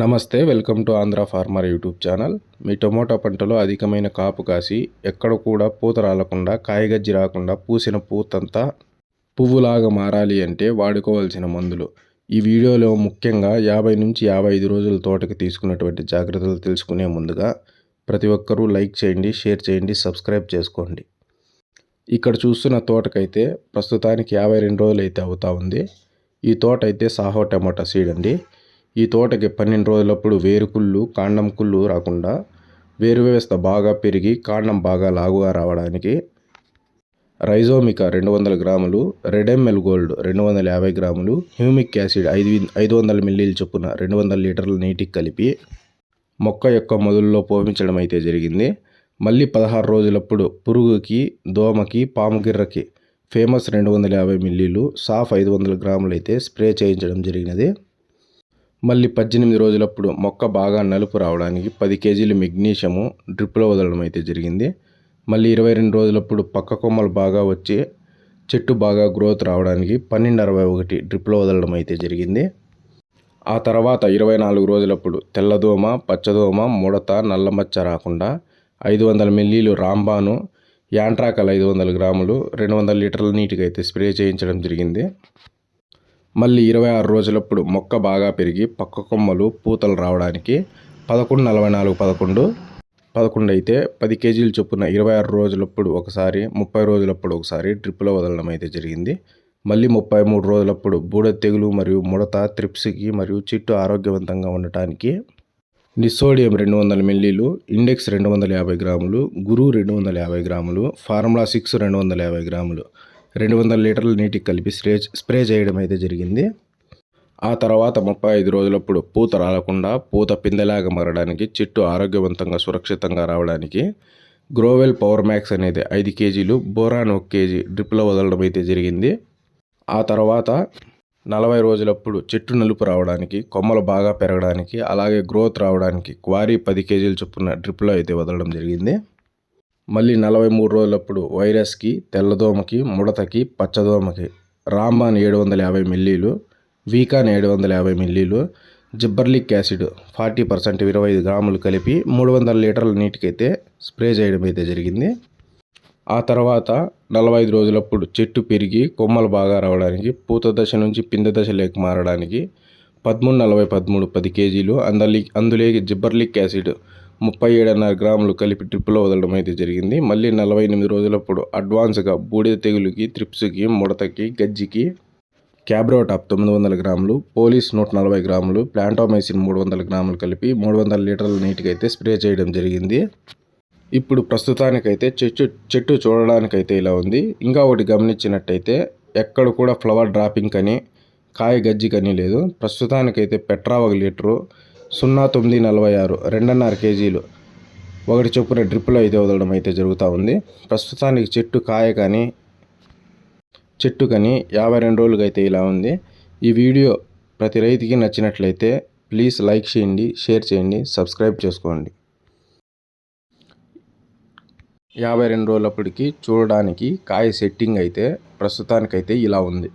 నమస్తే welcome to Andhra farmer YouTube channel. Me tomato పంటలో అధికమైన కాపు కాసి ఎక్కడ కూడా పూత రాలకుండా కాయగజ్జి రాకుండా పూసిన పూతంతా పువ్వులాగా మారాలి అంటే వాడుకోవాల్సిన మందులు. ఈ వీడియోలో ముఖ్యంగా యాభై నుంచి యాభై ఐదు రోజుల తోటకి తీసుకున్నటువంటి జాగ్రత్తలు తెలుసుకునే ముందుగా ప్రతి ఒక్కరూ లైక్ చేయండి షేర్ చేయండి సబ్స్క్రైబ్ చేసుకోండి. ఇక్కడ చూస్తున్న తోటకైతే ప్రస్తుతానికి యాభై రెండు రోజులు అయితే అవుతా ఉంది. ఈ తోట అయితే సాహో టమాటా సీడ్ అండి. ఈ తోటకి పన్నెండు రోజులప్పుడు వేరుకుళ్ళు కాండం కుళ్ళు రాకుండా వేరు వ్యవస్థ బాగా పెరిగి కాండం బాగా లాగుగా రావడానికి రైజోమికా రెండు వందల గ్రాములు రెడెమ్మెల్ గోల్డ్ రెండు వందల యాభై గ్రాములు హ్యూమిక్ యాసిడ్ ఐదు ఐదు వందల మిల్లీలు చొప్పున రెండు వందల లీటర్ల నీటికి కలిపి మొక్క యొక్క మొదల్లో పోపించడం అయితే జరిగింది. మళ్ళీ పదహారు రోజులప్పుడు పురుగుకి దోమకి పాముగిర్రకి ఫేమస్ రెండు వందల యాభై మిల్లీలు సాఫ్ ఐదు వందల గ్రాములు అయితే స్ప్రే చేయించడం జరిగినది. మళ్ళీ పద్దెనిమిది రోజులప్పుడు మొక్క బాగా నలుపు రావడానికి పది కేజీలు మెగ్నీషియము డ్రిప్లో వదలడం అయితే జరిగింది. మళ్ళీ ఇరవై రెండు రోజులప్పుడు పక్క కొమ్మలు బాగా వచ్చి చెట్టు బాగా గ్రోత్ రావడానికి పన్నెండు అరవై ఒకటి డ్రిప్లో వదలడం అయితే జరిగింది. ఆ తర్వాత ఇరవై నాలుగు రోజులప్పుడు తెల్లదోమ పచ్చదోమ ముడత నల్లమచ్చ రాకుండా ఐదు వందల మిల్లీలు రాంబాను యాంట్రాకల్ ఐదు వందల గ్రాములు రెండు వందల లీటర్ల నీటికి అయితే స్ప్రే చేయించడం జరిగింది. మళ్ళీ ఇరవై ఆరు రోజులప్పుడు మొక్క బాగా పెరిగి పక్క కొమ్మలు పూతలు రావడానికి పదకొండు నలభై నాలుగు పదకొండు పదకొండు అయితే పది కేజీలు చొప్పున ఇరవై ఆరు రోజులప్పుడు ఒకసారి ముప్పై రోజులప్పుడు ఒకసారి డ్రిప్లో వదలడం అయితే జరిగింది. మళ్ళీ ముప్పై మూడు రోజులప్పుడు బూడ తెగులు మరియు ముడత త్రిప్స్కి మరియు చిట్టు ఆరోగ్యవంతంగా ఉండటానికి నిస్సోడియం రెండు వందల మిల్లీలు ఇండెక్స్ రెండు వందల యాభై గ్రాములు గురు రెండు వందల యాభై గ్రాములు ఫార్ములా సిక్స్ రెండు వందల యాభై గ్రాములు రెండు వందల లీటర్ల నీటికి కలిపి స్ప్రే స్ప్రే చేయడం అయితే జరిగింది. ఆ తర్వాత ముప్పై ఐదు రోజులప్పుడు పూత రాలకుండా పూత పిందెలాగా మారడానికి చెట్టు ఆరోగ్యవంతంగా సురక్షితంగా రావడానికి గ్రోవెల్ పవర్ మ్యాక్స్ అనేది ఐదు కేజీలు బోరాన్ ఒక కేజీ డ్రిప్లో వదలడం అయితే జరిగింది. ఆ తర్వాత నలభై రోజులప్పుడు చెట్టు నలుపు రావడానికి కొమ్మలు బాగా పెరగడానికి అలాగే గ్రోత్ రావడానికి క్వారీ పది కేజీలు చొప్పున డ్రిప్లో అయితే వదలడం జరిగింది. మళ్ళీ నలభై మూడు రోజులప్పుడు వైరస్కి తెల్లదోమకి ముడతకి పచ్చదోమకి రాంబాన్ ఏడు వందల యాభై మిల్లీలు వీకాన్ ఏడు వందల యాభై మిల్లీలు జిబ్బర్లిక్ యాసిడ్ ఫార్టీ పర్సెంట్ ఇరవై ఐదు గ్రాములు కలిపి మూడు వందల లీటర్ల నీటికైతే స్ప్రే చేయడం అయితే జరిగింది. ఆ తర్వాత నలభై ఐదు రోజులప్పుడు చెట్టు పెరిగి కొమ్మలు బాగా రావడానికి పూత దశ నుంచి పింద దశ లేక మారడానికి పదమూడు నలభై పదమూడు పది కేజీలు అందలి అందులోకి జిబ్బర్లిక్ యాసిడ్ ముప్పై ఏడున్నర గ్రాములు కలిపి ట్రిప్లో వదలడం అయితే జరిగింది. మళ్ళీ నలభై ఎనిమిది రోజులప్పుడు అడ్వాన్స్గా బూడిద తెగులుకి త్రిప్స్కి ముడతకి గజ్జికి క్యాబ్రోటాప్ తొమ్మిది వందల గ్రాములు పోలీస్ నూట నలభై గ్రాములు ప్లాంటోమైసిన్ మూడు వందల గ్రాములు కలిపి మూడు వందల లీటర్ల నీటికి అయితే స్ప్రే చేయడం జరిగింది. ఇప్పుడు ప్రస్తుతానికైతే చెట్టు చెట్టు చూడడానికైతే ఇలా ఉంది. ఇంకా ఒకటి గమనించినట్టయితే ఎక్కడ కూడా ఫ్లవర్ డ్రాపింగ్ కానీ కాయ గజ్జి కానీ లేదు. ప్రస్తుతానికైతే పెట్రా ఒక లీటరు సున్నా తొమ్మిది నలభై ఆరు రెండున్నర కేజీలు. ఒకటి చొప్పున డ్రిప్లో అయితే వదలడం అయితే జరుగుతూ ఉంది. ప్రస్తుతానికి చెట్టు కాయ కానీ చెట్టు కానీ యాభై రెండు రోజులుగా అయితే ఇలా ఉంది. ఈ వీడియో ప్రతి రైతుకి నచ్చినట్లయితే ప్లీజ్ లైక్ చేయండి షేర్ చేయండి సబ్స్క్రైబ్ చేసుకోండి. యాభై రెండు రోజులప్పటికి చూడడానికి కాయ సెట్టింగ్ అయితే ప్రస్తుతానికైతే ఇలా ఉంది.